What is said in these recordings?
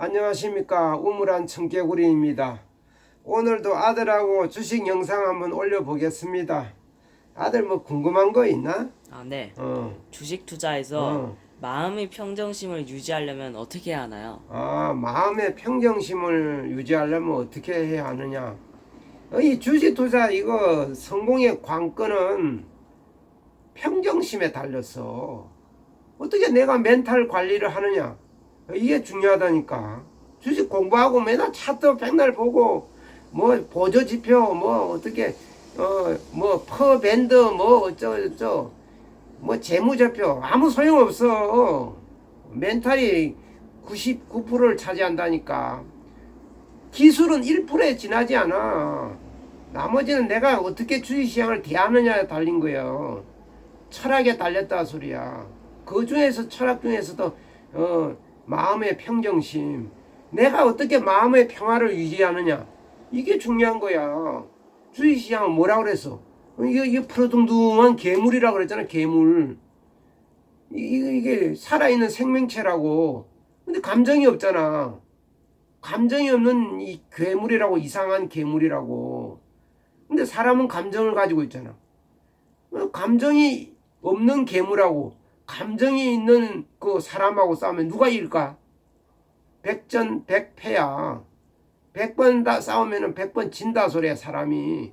안녕하십니까 우물한 청개구리입니다. 오늘도 아들하고 주식 영상 한번 올려보겠습니다. 아들 뭐 궁금한 거 있나? 아, 네. 어. 주식 투자에서 어. 마음의 평정심을 유지하려면 어떻게 해야 하나요? 아 마음의 평정심을 유지하려면 어떻게 해야 하느냐? 어, 이 주식 투자 이거 성공의 관건은 평정심에 달렸어. 어떻게 내가 멘탈 관리를 하느냐? 어, 이게 중요하다니까. 주식 공부하고 맨날 차트 백날 보고 뭐 보조 지표 뭐 어떻게 어뭐 퍼밴드 뭐 어쩌고저쩌고 뭐 재무제표 아무 소용 없어. 멘탈이 99%를 차지한다니까. 기술은 1%에 지나지 않아. 나머지는 내가 어떻게 주식시장을 대하느냐에 달린 거예요. 철학에 달렸다 소리야. 그 중에서 철학 중에서도 어, 마음의 평정심. 내가 어떻게 마음의 평화를 유지하느냐. 이게 중요한 거야. 주식시장은 뭐라 그랬어? 어, 이게, 이게 푸르둥둥한 괴물이라 그랬잖아, 괴물. 이- 이게, 이게 살아있는 생명체라고. 근데 감정이 없잖아. 감정이 없는 이 괴물이라고, 이상한 괴물이라고. 근데 사람은 감정을 가지고 있잖아. 어, 감정이 없는 괴물하고, 감정이 있는 그 사람하고 싸우면 누가 이길까? 백전 백패야. 백번 다 싸우면은 백번 진다 소리야, 사람이.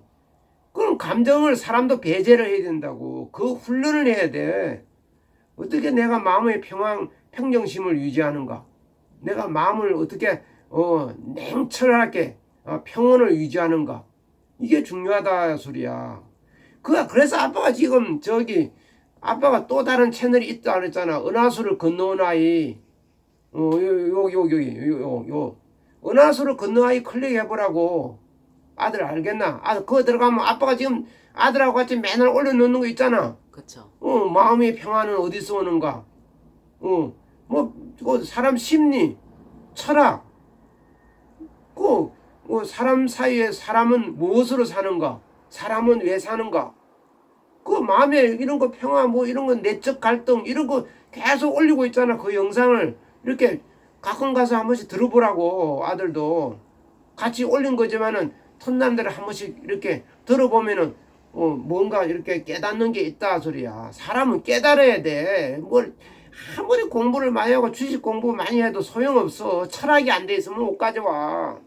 그럼 감정을 사람도 배제를 해야 된다고. 그 훈련을 해야 돼. 어떻게 내가 마음의 평안, 평정심을 유지하는가? 내가 마음을 어떻게 어, 냉철하게 어, 평온을 유지하는가? 이게 중요하다 소리야. 그 그래서 아빠가 지금 저기 아빠가 또 다른 채널이 있다 그랬잖아. 은하수를 건너온 아이. 어, 어요 요 요 요 요 요. 은하수를 건너 아이 클릭해 보라고. 아들 알겠나? 아 그거 들어가면 아빠가 지금 아들하고 같이 맨날 올려놓는 거 있잖아. 그쵸. 어, 마음의 평화는 어디서 오는가? 어, 뭐, 그 사람 심리, 철학, 그, 뭐, 사람 사이에 사람은 무엇으로 사는가? 사람은 왜 사는가? 그 마음에 이런 거 평화, 뭐, 이런 거 내적 갈등, 이런 거 계속 올리고 있잖아. 그 영상을 이렇게 가끔 가서 한 번씩 들어보라고, 아들도. 같이 올린 거지만은, 턴남들 한 번씩 이렇게 들어보면은, 어, 뭔가 이렇게 깨닫는 게 있다 소리야. 사람은 깨달아야 돼. 뭘 아무리 공부를 많이 하고 주식 공부 많이 해도 소용없어. 철학이 안 돼 있으면 못 가져와.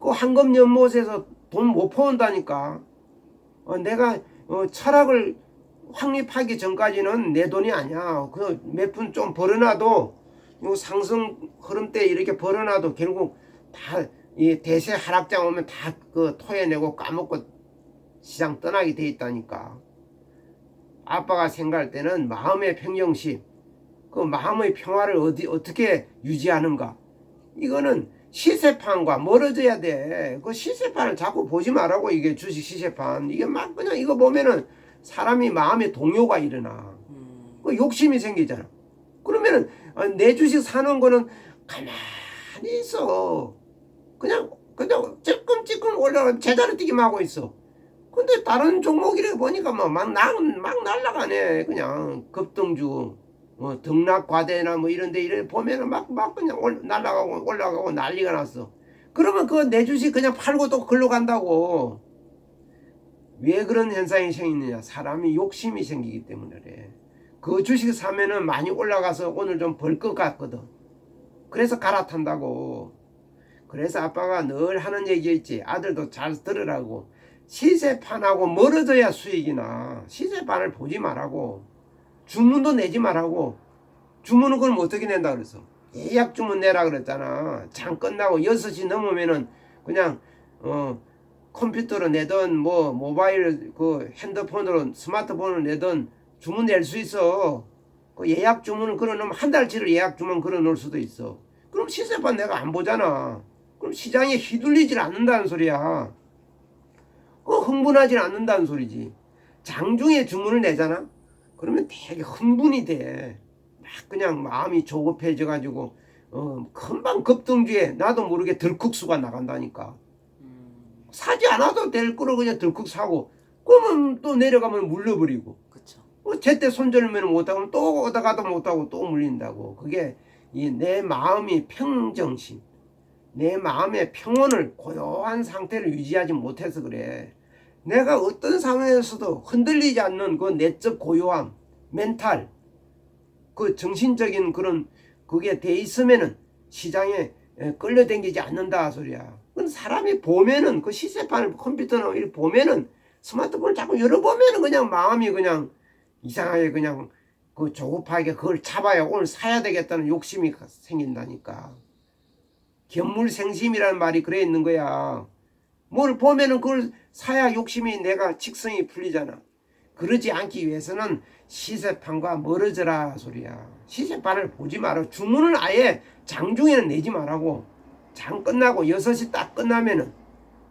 그 황금 연못에서 돈 못 퍼온다니까. 어, 내가 어, 철학을 확립하기 전까지는 내 돈이 아니야. 그 몇 푼 좀 벌어놔도 요 상승 흐름 때 이렇게 벌어놔도 결국 다 이 대세 하락장 오면 다 그 토해내고 까먹고 시장 떠나게 돼 있다니까. 아빠가 생각할 때는 마음의 평정심, 그 마음의 평화를 어디 어떻게 유지하는가. 이거는 시세판과 멀어져야 돼. 그 시세판을 자꾸 보지 말라고 이게 주식 시세판. 이게 막 그냥 이거 보면은 사람이 마음에 동요가 일어나. 음, 그 욕심이 생기잖아. 그러면은 어, 내 주식 사는 거는 가만히 있어. 그냥 그냥 찔끔찔끔 올라가 제자리 뛰기만 하고 있어. 근데 다른 종목이래 보니까 뭐막막 날라가네. 그냥 급등주, 뭐 등락과대나 뭐 이런 데 이래 보면은 막 막 그냥 올, 날라가고 올라가고 난리가 났어. 그러면 그거 내 주식 그냥 팔고 또 글로 간다고. 왜 그런 현상이 생기느냐? 사람이 욕심이 생기기 때문에 그래. 그 주식 사면은 많이 올라가서 오늘 좀 벌 것 같거든. 그래서 갈아탄다고. 그래서 아빠가 늘 하는 얘기 있지. 아들도 잘 들으라고. 시세판하고 멀어져야 수익이 나. 시세판을 보지 말라고. 주문도 내지 말라고. 주문은 그럼 어떻게 낸다 그랬어? 예약 주문 내라 그랬잖아. 장 끝나고 6시 넘으면은 그냥 어 컴퓨터로 내든 뭐 모바일 그 핸드폰으로 스마트폰으로 내든 주문 낼 수 있어. 그 예약 주문을 걸어놓으면 한 달치를 예약 주문 걸어놓을 수도 있어. 그럼 시세판 내가 안 보잖아. 그럼 시장에 휘둘리질 않는다는 소리야. 그 흥분하질 않는다는 소리지. 장중에 주문을 내잖아. 그러면 되게 흥분이 돼. 막 그냥 마음이 조급해져 가지고 어, 금방 급등주에 나도 모르게 들국수가 나간다니까. 음, 사지 않아도 될 거를 그냥 덜컥 사고 그러면 또 내려가면 물려버리고 그쵸. 뭐 제때 손절면 못하고 또 오다가도 못하고 또 물린다고 그게 이 내 마음이 평정심, 내 마음의 평온을 고요한 상태를 유지하지 못해서 그래. 내가 어떤 상황에서도 흔들리지 않는 그 내적 고요함, 멘탈, 그 정신적인 그런 그게 돼 있으면은 시장에 에, 끌려다니지 않는다 소리야. 그 사람이 보면은 그 시세판을 컴퓨터나 이렇게 보면은 스마트폰을 자꾸 열어보면은 그냥 마음이 그냥 이상하게 그냥 그 조급하게 그걸 잡아야 오늘 사야 되겠다는 욕심이 생긴다니까. 견물생심이라는 말이 그래 있는 거야. 뭘 보면은 그걸 사야 욕심이 내가 직성이 풀리잖아. 그러지 않기 위해서는 시세판과 멀어져라 소리야. 시세판을 보지 마라. 주문을 아예 장중에는 내지 말라고. 장 끝나고 6시 딱 끝나면은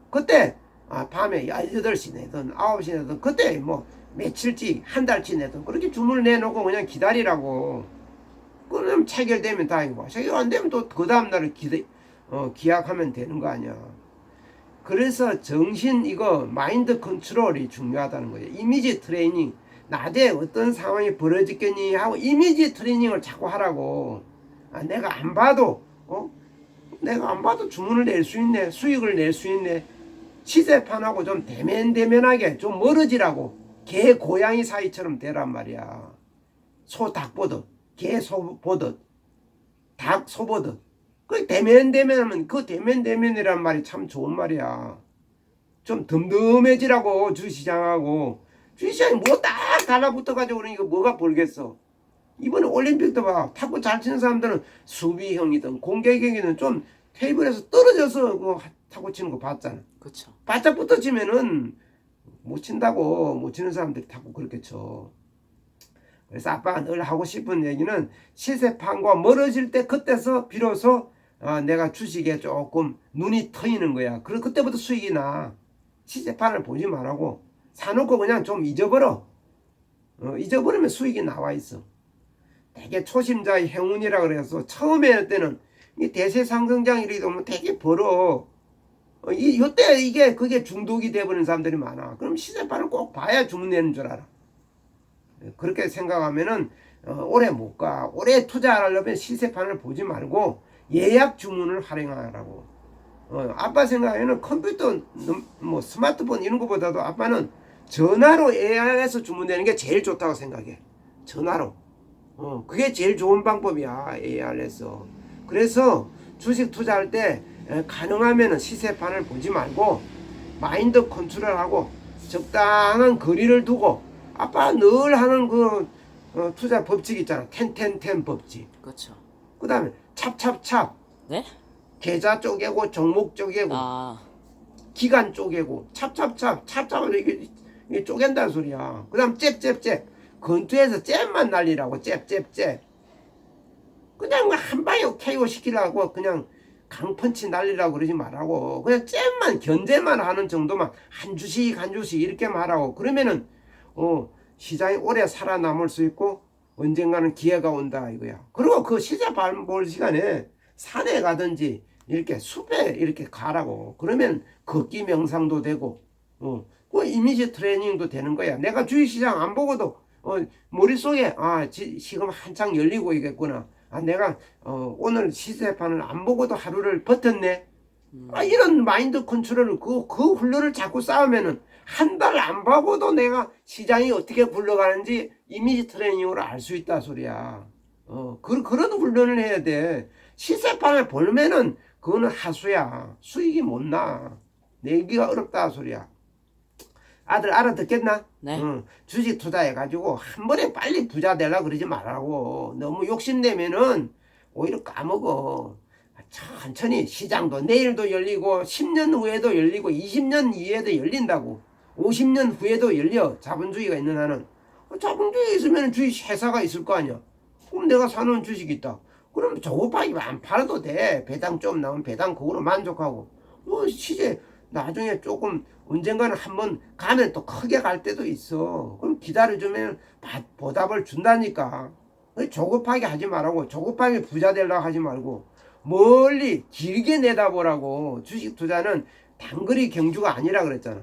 그때 아, 밤에 18시 내든 9시 내든 그때 뭐 며칠치 한 달치 내든 그렇게 주문을 내놓고 그냥 기다리라고. 그럼 체결되면 다행이고 체결 안 되면 또 그 다음날을 기대, 어, 기약하면 되는 거 아니야. 그래서 정신 이거 마인드 컨트롤이 중요하다는 거예요. 이미지 트레이닝. 낮에 어떤 상황이 벌어지겠니 하고 이미지 트레이닝을 자꾸 하라고. 아, 내가 안 봐도 어? 내가 안 봐도 주문을 낼 수 있네. 수익을 낼 수 있네. 시세판하고 좀 대면대면하게 좀 멀어지라고. 개 고양이 사이처럼 되란 말이야. 소 닭 보듯, 개 소 보듯, 닭 소 보듯. 그 대면 대면하면 그 대면 대면이란 말이 참 좋은 말이야. 좀 덤덤해지라고 주시장하고 주시장이 뭐딱 달라붙어 가지고 그러니까 뭐가 벌겠어. 이번에 올림픽도 봐. 탁구 잘 치는 사람들은 수비형이든 공격형이든 좀 테이블에서 떨어져서 그 탁구 치는 거 봤잖아. 그렇죠. 바짝 붙어 치면은 못 친다고 못 치는 사람들이 탁구 그렇게 쳐. 그래서 아빠가 늘 하고 싶은 얘기는 시세판과 멀어질 때 그때서 비로소 아, 내가 주식에 조금 눈이 트이는 거야. 그래 그때부터 수익이 나. 시세판을 보지 말라고 사놓고 그냥 좀 잊어버려. 어, 잊어버리면 수익이 나와 있어. 되게 초심자의 행운이라 그래서 처음에 할 때는 이 대세 상승장 이렇게 되면 되게 벌어. 어, 이 요때 이게 그게 중독이 돼버린 사람들이 많아. 그럼 시세판을 꼭 봐야 주문되는 줄 알아. 그렇게 생각하면은 어, 오래 못 가. 오래 투자하려면 시세판을 보지 말고 예약 주문을 활용하라고. 어, 아빠 생각에는 컴퓨터, 놈- 뭐 스마트폰 이런 것보다도 아빠는 전화로 예약해서 주문되는 게 제일 좋다고 생각해. 전화로. 어, 그게 제일 좋은 방법이야. AR에서. 그래서 주식 투자할 때 에, 가능하면 시세판을 보지 말고 마인드 컨트롤하고 적당한 거리를 두고 아빠 늘 하는 그 어, 투자 법칙 있잖아. 텐텐텐 법칙. 그렇죠. 그 다음에 찹찹찹. 네? 계좌 쪼개고 종목 쪼개고 아, 기간 쪼개고 찹찹찹 찹찹을 이게, 이게 쪼갠다는 소리야. 그 다음 잽잽잽 건투에서 잽만 날리라고 잽잽잽 그냥 뭐한 방에 KO 시키려고 그냥 강펀치 날리라고 그러지 말라고 그냥 잽만 견제만 하는 정도만 한 주씩 한 주씩 이렇게만 하라고 그러면은 어 시장이 오래 살아남을 수 있고 언젠가는 기회가 온다 이거야. 그리고 그 시세 볼 시간에 산에 가든지 이렇게 숲에 이렇게 가라고. 그러면 걷기 명상도 되고 어, 그 이미지 트레이닝도 되는 거야. 내가 주식시장 안 보고도 어, 머릿속에 아 지, 지금 한창 열리고 있겠구나. 아 내가 어, 오늘 시세판을 안 보고도 하루를 버텼네. 아, 이런 마인드 컨트롤을 그, 그 훈련을 자꾸 쌓으면은 한 달안 보고도 내가 시장이 어떻게 굴러가는지 이미지 트레이닝으로 알 수 있다 소리야. 어, 그, 그런 훈련을 해야 돼. 시세판을 보면은 그거는 하수야. 수익이 못 나. 내기가 어렵다 소리야. 아들 알아듣겠나? 네. 응. 주식 투자해가지고 한 번에 빨리 부자 되려 그러지 말라고. 너무 욕심내면은 오히려 까먹어. 천천히 시장도 내일도 열리고 10년 후에도 열리고 20년 이후에도 열린다고 50년 후에도 열려 자본주의가 있는 한은 어, 자본주의 있으면 주식 회사가 있을 거 아니야. 그럼 내가 사놓은 주식이 있다. 그럼 저급하게 안 팔아도 돼. 배당 좀 나오면 배당 그거로 만족하고. 뭐 시제 나중에 조금 언젠가는 한번 가면 또 크게 갈 때도 있어. 그럼 기다려주면 바- 보답을 준다니까. 조급하게 하지 말라고. 조급하게 부자 되려고 하지 말고 멀리 길게 내다보라고. 주식 투자는 단거리 경주가 아니라 그랬잖아.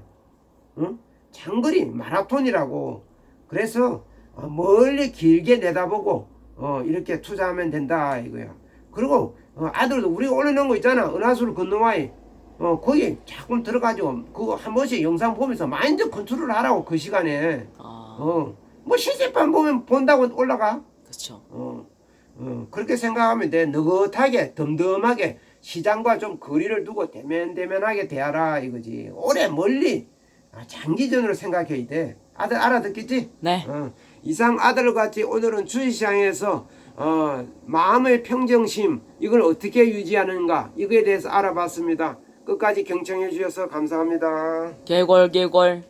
응? 장거리 마라톤이라고. 그래서 어, 멀리 길게 내다보고 어, 이렇게 투자하면 된다 이거야. 그리고 어, 아들도 우리가 올려놓은 거 있잖아. 은하수를 건너와이. 어 거기 자꾸 들어가지고 그거 한 번씩 영상 보면서 마인드 컨트롤 하라고 그 시간에. 아, 어 뭐 실습만 보면 본다고 올라가. 그쵸. 어, 어, 그렇게 생각하면 돼. 느긋하게, 덤덤하게 시장과 좀 거리를 두고 대면대면하게 대하라 이거지. 오래 멀리 아, 장기전으로 생각해야 돼. 아들 알아듣겠지? 네. 어, 이상 아들과 같이 오늘은 주식시장에서 어, 마음의 평정심 이걸 어떻게 유지하는가 이거에 대해서 알아봤습니다. 끝까지 경청해 주셔서 감사합니다. 개골 개골.